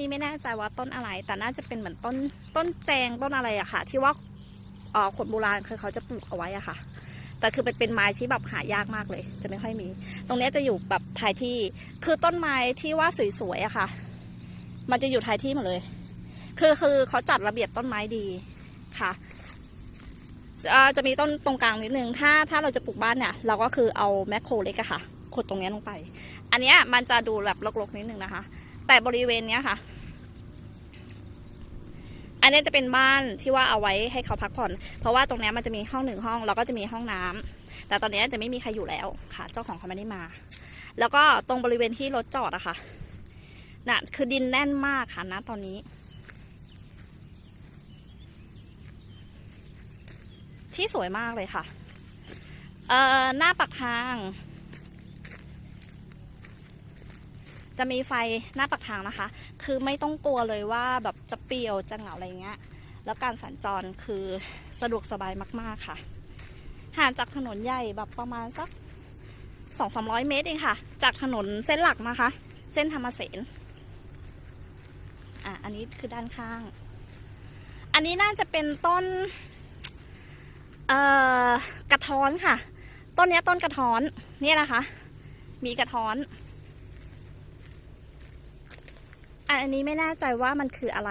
นี้ไม่แน่ใจว่าต้นอะไร แต่น่าจะเป็นเหมือนต้นต้นแจงต้นอะไรอะค่ะ ที่ว่าออคนโบราณคือเขาจะปลูกเอาไว้อะค่ะ แต่คือเป็นเป็นไม้ที่แบบหายากมากเลย จะไม่ค่อยมี ตรงนี้จะอยู่แบบท้ายที่ คือต้นไม้ที่ว่าสวยๆอะค่ะ มันจะอยู่ท้ายที่หมดเลย คือคือเขาจัดระเบียบต้นไม้ดีค่ะจะมีต้นตรงกลางนิดนึง ถ้าถ้าเราจะปลูกบ้านเนี่ยเราก็คือเอาแมคโครเล็กอะค่ะ ขุดตรงนี้ลงไป อันนี้มันจะดูแบบรกๆนิดนึงนะคะ แต่บริเวณเนี้ยค่ะ อันนี้จะเป็นบ้านที่ว่าเอาไว้ให้เขาพักผ่อน เพราะว่าตรงนี้มันจะมีห้องหนึ่งห้องแล้วก็จะมีห้องน้ำแต่ตอนนี้จะไม่มีใครอยู่แล้วค่ะ เจ้าของเขาไม่ได้มา แล้วก็ตรงบริเวณที่รถจอดอะค่ะน่ะคือดินแน่นมากค่ะณตอนนี้ ที่สวยมากเลยค่ะ เอ่อ หน้าปักทาง จะมีไฟหน้าปักทางนะคะ คือไม่ต้องกลัวเลยว่าแบบจะเปรียวจะเหงาอะไรเงี้ย แล้วการสัญจรคือสะดวกสบายมากๆค่ะ ห่างจากถนนใหญ่แบบประมาณสักสองสามร้อยเมตรเองค่ะ จากถนนเส้นหลักนะคะ เส้นธรรมเสนอะ อันนี้คือด้านข้าง อันนี้น่าจะเป็นต้น เอ่อ กระท้อนค่ะ ต้นเนี้ยต้นกระท้อนเนี่ยนะคะ มีกระท้อน อันนี้ไม่แน่ใจว่ามันคืออะไร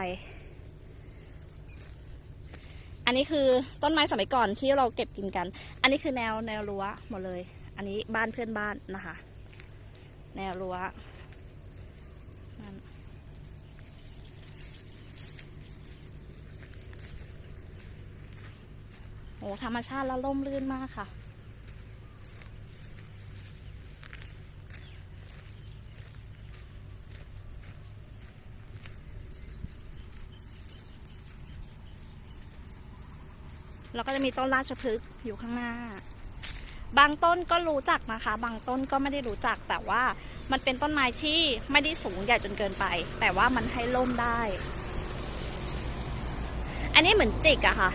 อันนี้คือต้นไม้สมัยก่อนที่เราเก็บกินกัน อันนี้คือแนวแนวรั้วหมดเลย อันนี้บ้านเพื่อนบ้านนะคะ แนวรั้วโอ้ธรรมชาติแล้วร่มรื่นมากค่ะ แล้วก็จะมีต้นราชพฤกษ์อยู่ข้างหน้า บางต้นก็รู้จักนะคะ บางต้นก็ไม่ได้รู้จักแต่ว่ามันเป็นต้นไม้ที่ไม่ได้สูงใหญ่จนเกินไป แต่ว่ามันให้ร่มได้ อันนี้เหมือนจิกอะค่ะ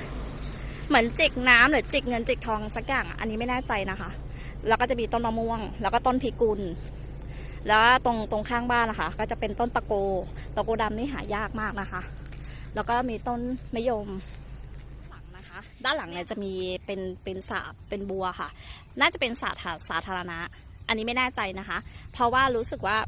เหมือนจิกน้ำหรือจิกเงินจิกทองสักอย่างอันนี้ไม่แน่ใจนะคะ แล้วก็จะมีต้นมะม่วง แล้วก็ต้นพิกุล แล้วตรงตรงข้างบ้านนะคะ ก็จะเป็นต้นตะโก ตะโกดำนี่หายากมากนะคะ แล้วก็มีต้นมะยม ด้านหลังเนี่ยจะมีเป็นเป็นสระเป็นบัวค่ะ น่าจะเป็นสระสาสาธารณะ อันนี้ไม่แน่ใจนะคะ เพราะว่ารู้สึกว่า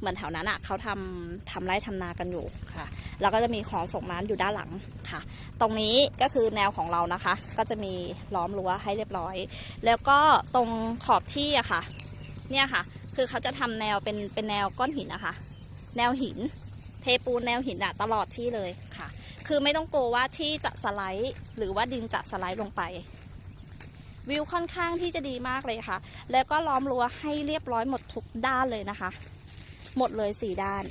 เหมือนแถวนั้นอะเขาทำทำไร่ทำนากันอยู่ค่ะ แล้วก็จะมีของส่งน้ำอยู่ด้านหลังค่ะ ตรงนี้ก็คือแนวของเรานะคะ ก็จะมีล้อมรั้วให้เรียบร้อย แล้วก็ตรงขอบที่อะค่ะ เนี่ยค่ะ คือเขาจะทำแนวเป็นเป็นแนวก้อนหินนะคะ แนวหิน เทปูนแนวหินอะตลอดที่เลยค่ะ คือไม่ต้องกลัวว่าที่จะสไลด์ หรือว่าดินจะสไลด์ลงไป วิวค่อนข้างที่จะดีมากเลยค่ะ แล้วก็ล้อมรั้วให้เรียบร้อยหมดทุกด้านเลยนะคะ หมดเลยสี่ด้าน